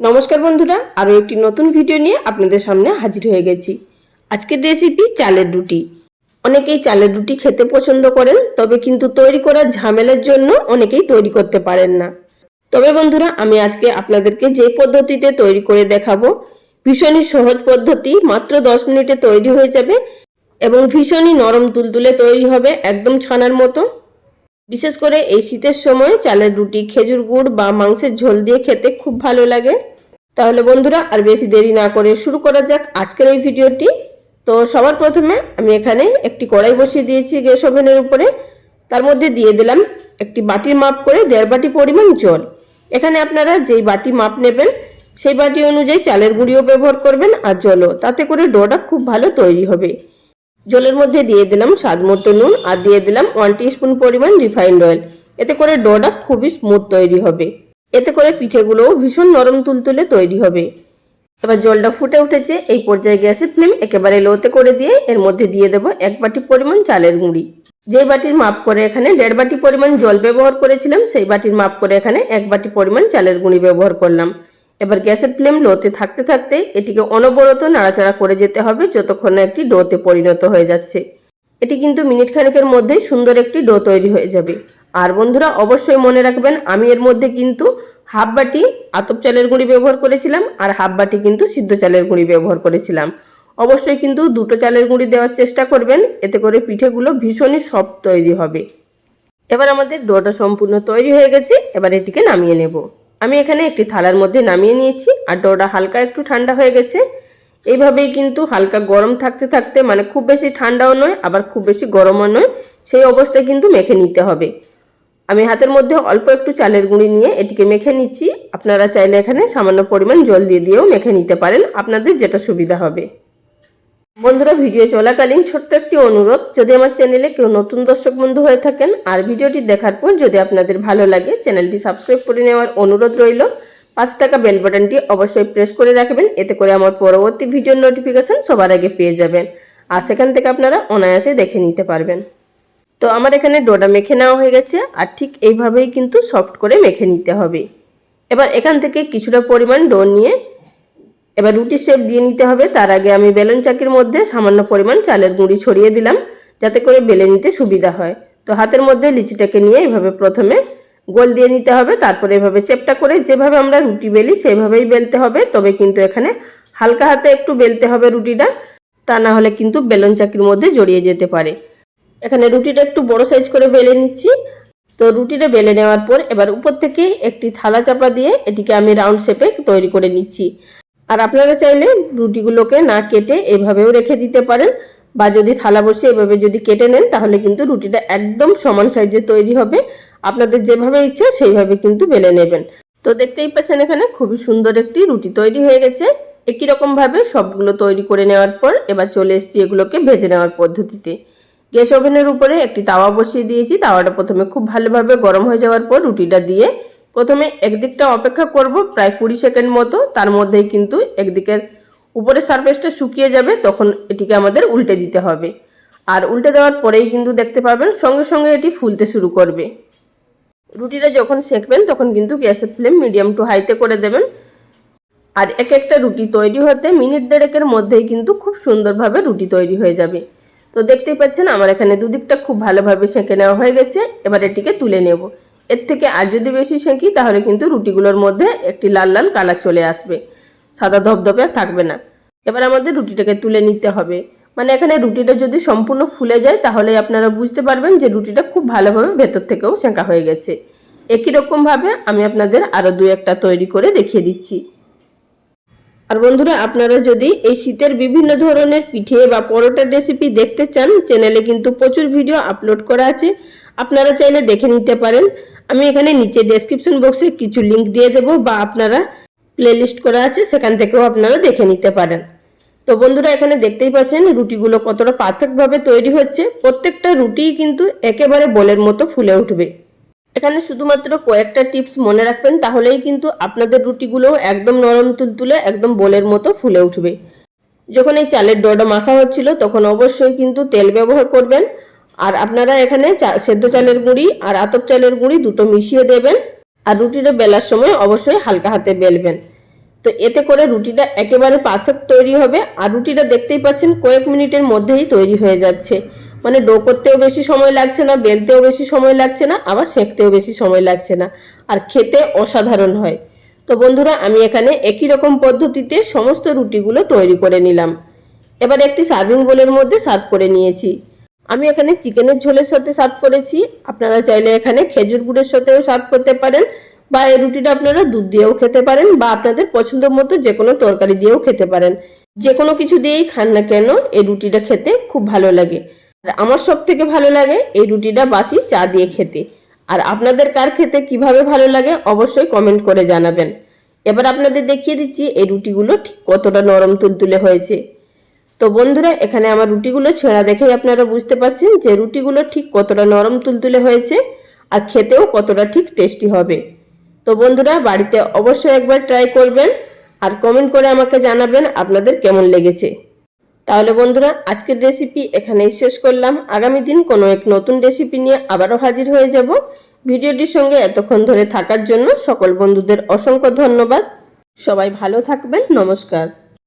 নমস্কার বন্ধুরা, আরও একটি নতুন ভিডিও নিয়ে আপনাদের সামনে হাজির হয়ে গেছি। আজকের রেসিপি চালের রুটি। অনেকেই চালের রুটি খেতে পছন্দ করেন, তবে কিন্তু তৈরি করার ঝামেলার জন্য অনেকেই তৈরি করতে পারেন না। তবে বন্ধুরা, আমি আজকে আপনাদেরকে যে পদ্ধতিতে তৈরি করে দেখাবো, ভীষণই সহজ পদ্ধতি, মাত্র দশ মিনিটে তৈরি হয়ে যাবে এবং ভীষণই নরম তুলতুলে তৈরি হবে একদম ছানার মতো। বিশেষ করে এই শীতের সময় চালের রুটি খেজুর গুড় বা মাংসের ঝোল দিয়ে খেতে খুব ভালো লাগে। তাহলে বন্ধুরা আর বেশি দেরি না করে শুরু করা যাক আজকের এই ভিডিওটি। তো সবার প্রথমে আমি এখানে একটি কড়াই বসিয়ে দিয়েছি গ্যাস ওভেনের উপরে। তার মধ্যে দিয়ে দিলাম একটি বাটির মাপ করে দেড় বাটি পরিমাণ জল। এখানে আপনারা যেই বাটি মাপ নেবেন, সেই বাটি অনুযায়ী চালের গুঁড়িও ব্যবহার করবেন আর জলও। তাতে করে ডোটা খুব ভালো তৈরি হবে। জলের মধ্যে দিয়ে দিলাম স্বাদ মতো নুন আর দিয়ে দিলাম ওয়ান স্পুন পরিমাণ রিফাইন্ড অয়েল। এতে করে ডোটা খুবই স্মুথ তৈরি হবে। এতে করে পিঠেগুলোও ভীষণ নরম তুলতুলে তৈরি হবে। এবার জলটা ফুটে উঠেছে, এই পর্যায়ে গ্যাসের ফ্লেম একেবারে লোতে করে দিয়ে এর মধ্যে দিয়ে দেবো এক বাটি পরিমাণ চালের গুঁড়ি। যে বাটির মাপ করে এখানে দেড় বাটি পরিমাণ জল ব্যবহার করেছিলাম, সেই বাটির মাপ করে এখানে এক বাটি পরিমাণ চালের গুঁড়ি ব্যবহার করলাম। এবার গ্যাসের ফ্লেম লোতে থাকতে থাকতে এটিকে অনবরত নাড়াচাড়া করে যেতে হবে, যতক্ষণ না একটি ডোতে পরিণত হয়ে যাচ্ছে। এটি কিন্তু মিনিট খানেকের মধ্যেই সুন্দর একটি ডো তৈরি হয়ে যাবে। আর বন্ধুরা, অবশ্যই মনে রাখবেন, আমি এর মধ্যে কিন্তু হাফ বাটি আতপ চালের গুঁড়ি ব্যবহার করেছিলাম আর হাফ বাটি কিন্তু সিদ্ধ চালের গুঁড়ি ব্যবহার করেছিলাম। অবশ্যই কিন্তু দুটো চালের গুঁড়ি দেওয়ার চেষ্টা করবেন, এতে করে পিঠেগুলো ভীষণই সফট তৈরি হবে। এবার আমাদের ডোটা সম্পূর্ণ তৈরি হয়ে গেছে, এবার এটিকে নামিয়ে নেব। আমি এখানে একটি থালার মধ্যে নামিয়ে নিয়েছি, আর ডোটা হালকা একটু ঠান্ডা হয়ে গেছে। এইভাবেই কিন্তু হালকা গরম থাকতে থাকতে মানে খুব বেশি ঠান্ডাও নয়, আবার খুব বেশি গরমও নয়, সেই অবস্থায় কিন্তু মেখে নিতে হবে। আমি হাতের মধ্যে অল্প একটু চালের গুঁড়ি নিয়ে এটিকে মেখে নিচ্ছি। আপনারা চাইলে এখানে সামান্য পরিমাণ জল দিয়ে দিয়েও মেখে নিতে পারেন। আপনাদের যেটা সুবিধা হবে। বন্ধুরা, ভিডিও চলাকালীন ছোট্ট একটি অনুরোধ। যদি আমার চ্যানেলে কেউ নতুন দর্শক বন্ধু হয়ে থাকেন আর ভিডিওটি দেখার পর যদি আপনাদের ভালো লাগে, চ্যানেলটি সাবস্ক্রাইব করে নেওয়ার অনুরোধ রইল। পাঁচ টাকা বেল বাটনটি অবশ্যই প্রেস করে রাখবেন। এতে করে আমার পরবর্তী ভিডিওর নোটিফিকেশান সবার আগে পেয়ে যাবেন। আর সেখান থেকে আপনারা অনায়াসে দেখে নিতে পারবেন। তো আমার এখানে ডোটা মেখে নেওয়া হয়ে গেছে, আর ঠিক এইভাবেই কিন্তু সফট করে মেখে নিতে হবে। এবার এখান থেকে কিছুটা পরিমাণ ডো নিয়ে এবার রুটি শেপ দিয়ে নিতে হবে। তার আগে আমি বেলন চাকির মধ্যে সামান্য পরিমাণ চালের গুঁড়ি ছড়িয়ে দিলাম, যাতে করে বেলে নিতে সুবিধা হয়। তো হাতের মধ্যে লিচিটাকে নিয়ে এভাবে প্রথমে গোল দিয়ে নিতে হবে, তারপরে এভাবে চেপটা করে যেভাবে আমরা রুটি বেলি সেভাবেই বেলতে হবে। তবে কিন্তু এখানে হালকা হাতে একটু বেলতে হবে রুটিটা, তা না হলে কিন্তু বেলন চাকির মধ্যে জড়িয়ে যেতে পারে। এখানে রুটিটা একটু বড় সাইজ করে বেলে নিচ্ছি। তো রুটিটা বেলে নেওয়ার পর এবার উপর থেকে একটি থালা চাপা দিয়ে এটিকে আমি রাউন্ড শেপে তৈরি করে নিচ্ছি। আর আপনারা চাইলে রুটিগুলোকে না কেটে এভাবেও রেখে দিতে পারেন বা যদি থালা বসে এভাবে যদি কেটে নেন তাহলে কিন্তু রুটিটা একদম সমান সাইজে তৈরি হবে। আপনাদের যেভাবে ইচ্ছে সেইভাবে কিন্তু বেলে নেবেন। তো দেখতেই পাচ্ছেন এখানে খুবই সুন্দর একটি রুটি তৈরি হয়ে গেছে। একই রকম ভাবে সবগুলো তৈরি করে নেওয়ার পর এবার চলে এসেছি এগুলোকে ভেজে নেওয়ার পদ্ধতিতে। গ্যাস ওভেনের উপরে একটি তাওয়া বসিয়ে দিয়েছি। তাওয়াটা প্রথমে খুব ভালোভাবে গরম হয়ে যাওয়ার পর রুটিটা দিয়ে প্রথমে একদিকটা অপেক্ষা করব প্রায় কুড়ি সেকেন্ড মতো। তার মধ্যেই কিন্তু একদিকের উপরে সারফেসটা শুকিয়ে যাবে, তখন এটিকে আমাদের উল্টে দিতে হবে। আর উল্টে দেওয়ার পরেই কিন্তু দেখতে পাবেন, সঙ্গে সঙ্গে এটি ফুলতে শুরু করবে। রুটিটা যখন সেঁকবেন, তখন কিন্তু গ্যাসের ফ্লেম মিডিয়াম টু হাইতে করে দেবেন। আর এক একটা রুটি তৈরি হতে মিনিট দেড়েকের মধ্যেই কিন্তু খুব সুন্দরভাবে রুটি তৈরি হয়ে যাবে। তো দেখতেই পাচ্ছেন আমার এখানে দুদিকটা খুব ভালোভাবে সেঁকে নেওয়া হয়ে গেছে। এবার এটিকে তুলে নেব। এর থেকে আর যদি বেশি সেঁকি, তাহলে কিন্তু রুটিগুলোর মধ্যে একটি লাল লাল কালার চলে আসবে। সাদা ধপধপে থাকবে না। এবার আমাদের রুটিটাকে তুলে নিতে হবে। মানে এখানে রুটিটা যদি সম্পূর্ণ ফুলে যায় তাহলে আপনারা বুঝতে পারবেন যে রুটিটা খুব ভালোভাবে ভেতর থেকেও সেঁকা হয়ে গেছে। একই রকমভাবে আমি আপনাদের আরও দু একটা তৈরি করে দেখিয়ে দিচ্ছি। আর বন্ধুরা, আপনারা যদি এই শীতের বিভিন্ন ধরনের পিঠে বা পরোটার রেসিপি দেখতে চান চ্যানেলে কিন্তু প্রচুর ভিডিও আপলোড করা আছে। আপনারা চাইলে দেখে নিতে পারেন। আমি এখানে নিচে ডেসক্রিপশন বক্সে কিছু লিংক দিয়ে দেব বা আপনারা প্লেলিস্ট করা আছে, সেখান থেকেও আপনারা দেখে নিতে পারেন। তো বন্ধুরা, এখানে দেখতেই পাচ্ছেন রুটিগুলো কতটা পারফেক্টভাবে তৈরি হচ্ছে। প্রত্যেকটা রুটি কিন্তু একেবারে বলের মতো ফুলে উঠবে। এখানে শুধুমাত্র কয়েকটা টিপস মনে রাখবেন, তাহলেই কিন্তু আপনাদের রুটিগুলো একদম নরম তুলতুলে, একদম বোলের মতো ফুলে উঠবে। যখন এই চালের ডোটা মাখা হচ্ছিল, তখন অবশ্যই কিন্তু তেল ব্যবহার করবেন। আর আপনারা এখানে সেদ্ধ চালের গুঁড়ি আর আতপ চালের গুঁড়ি দুটো মিশিয়ে দেবেন। আর রুটিটা বেলার সময় অবশ্যই হালকা হাতে বেলবেন। তো এতে করে রুটিটা একেবারে পারফেক্ট তৈরি হবে। আর রুটিটা দেখতেই পাচ্ছেন কয়েক মিনিটের মধ্যেই তৈরি হয়ে যাচ্ছে। মানে ডো করতেও বেশি সময় লাগছে না, বেলতেও বেশি সময় লাগছে না, আবার সেঁকতেও বেশি সময় লাগছে না। আর খেতে অসাধারণ হয়। তো বন্ধুরা, আমি এখানে একই রকম পদ্ধতিতে সমস্ত রুটিগুলো তৈরি করে নিলাম। এবার একটি সার্ভিং বোলের মধ্যে সার্ভ করে নিয়েছি। আমি এখানে চিকেনের ঝোলের সাথে সার্ভ করেছি। আপনারা চাইলে এখানে খেজুর গুড়ের সাথেও সার্ভ করতে পারেন বা এই রুটিটা আপনারা দুধ দিয়েও খেতে পারেন বা আপনাদের পছন্দ মতো যে কোনো তরকারি দিয়েও খেতে পারেন। যে কোনো কিছু দিয়েই খান না কেন, এই রুটিটা খেতে খুব ভালো লাগে। আর আমার সব থেকে ভালো লাগে এই রুটিটা বাসি চা দিয়ে খেতে। আর আপনাদের কার খেতে কীভাবে ভালো লাগে অবশ্যই কমেন্ট করে জানাবেন। এবার আপনাদের দেখিয়ে দিচ্ছি এই রুটিগুলো ঠিক কতটা নরম তুলতুলে হয়েছে। তো বন্ধুরা, এখানে আমার রুটিগুলো ছেঁড়া দেখেই আপনারা বুঝতে পারছেন যে রুটিগুলো ঠিক কতটা নরম তুলতুলে হয়েছে আর খেতেও কতটা ঠিক টেস্টি হবে। তো বন্ধুরা, বাড়িতে অবশ্যই একবার ট্রাই করবেন আর কমেন্ট করে আমাকে জানাবেন আপনাদের কেমন লেগেছে। তাহলে বন্ধুরা, আজকের রেসিপি এখানেই শেষ করলাম। আগামী দিন কোনো এক নতুন রেসিপি নিয়ে আবারও হাজির হয়ে যাব। ভিডিওটির সঙ্গে এতক্ষণ ধরে থাকার জন্য সকল বন্ধুদের অসংখ্য ধন্যবাদ। সবাই ভালো থাকবেন। নমস্কার।